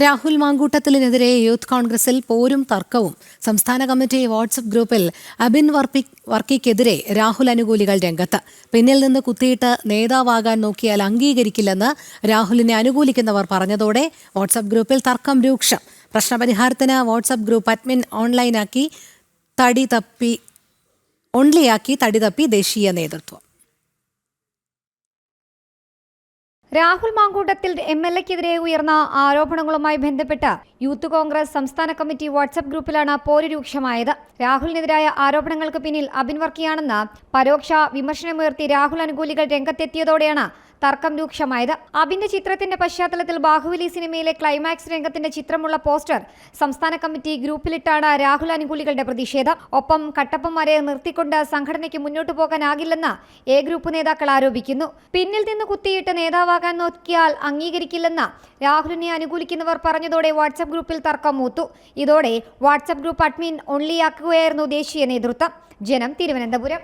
Rahul മാങ്കൂട്ടത്തിലിനെതിരെ youth കോൺഗ്രസിൽ പോരും തർക്കവും. സംസ്ഥാന കമ്മിറ്റി വാട്സപ്പ് ഗ്രൂപ്പിൽ അബിൻ വർപ്പി വർക്കിക്കെതിരെ രാഹുൽ അനുകൂലികൾ രംഗത്ത്. പിന്നിൽ നിന്ന് കുത്തിയിട്ട് നേതാവാകാൻ നോക്കിയാൽ അംഗീകരിക്കില്ലെന്ന് രാഹുലിനെ അനുകൂലിക്കുന്നവർ പറഞ്ഞതോടെ വാട്സപ്പ് ഗ്രൂപ്പിൽ തർക്കം രൂക്ഷം. പ്രശ്നപരിഹാരത്തിന് വാട്സപ്പ് ഗ്രൂപ്പ് അഡ്മിൻ ഓൺലൈനാക്കി തടി തപ്പി ഓൺലിയാക്കി തടി തപ്പി ദേശീയ നേതൃത്വം. രാഹുൽ മാങ്കൂട്ടത്തിൽ എം എൽ എക്കെതിരെ ഉയർന്ന ആരോപണങ്ങളുമായി ബന്ധപ്പെട്ട് യൂത്ത് കോൺഗ്രസ് സംസ്ഥാന കമ്മിറ്റി വാട്സപ്പ് ഗ്രൂപ്പിലാണ് പോര് രൂക്ഷമായത്. രാഹുലിനെതിരായ ആരോപണങ്ങൾക്ക് പിന്നിൽ അബിൻ വർക്കിയാണെന്ന് പരോക്ഷ വിമർശനമുയർത്തി രാഹുൽ അനുകൂലികൾ രംഗത്തെത്തിയതോടെയാണ് തർക്കം രൂക്ഷമായത്. അബിന്റെ ചിത്രത്തിന്റെ പശ്ചാത്തലത്തിൽ ബാഹുബലി സിനിമയിലെ ക്ലൈമാക്സ് രംഗത്തിന്റെ ചിത്രമുള്ള പോസ്റ്റർ സംസ്ഥാന കമ്മിറ്റി ഗ്രൂപ്പിലിട്ടാണ് രാഹുൽ അനുകൂലികളുടെ പ്രതിഷേധം. ഒപ്പം കട്ടപ്പന്മാരെ നിർത്തിക്കൊണ്ട് സംഘടനയ്ക്ക് മുന്നോട്ടു പോകാനാകില്ലെന്ന് എ ഗ്രൂപ്പ് നേതാക്കൾ ആരോപിക്കുന്നു. പിന്നിൽ നിന്ന് കുത്തിയിട്ട് നേതാവാകാൻ നോക്കിയാൽ അംഗീകരിക്കില്ലെന്ന് രാഹുലിനെ അനുകൂലിക്കുന്നവർ പറഞ്ഞതോടെ വാട്സപ്പ് ഗ്രൂപ്പിൽ തർക്കം മൂത്തു. ഇതോടെ വാട്സപ്പ് ഗ്രൂപ്പ് അഡ്മിൻ ഒൺലിയാക്കുകയായിരുന്നു ദേശീയ നേതൃത്വം. ജനം തിരുവനന്തപുരം.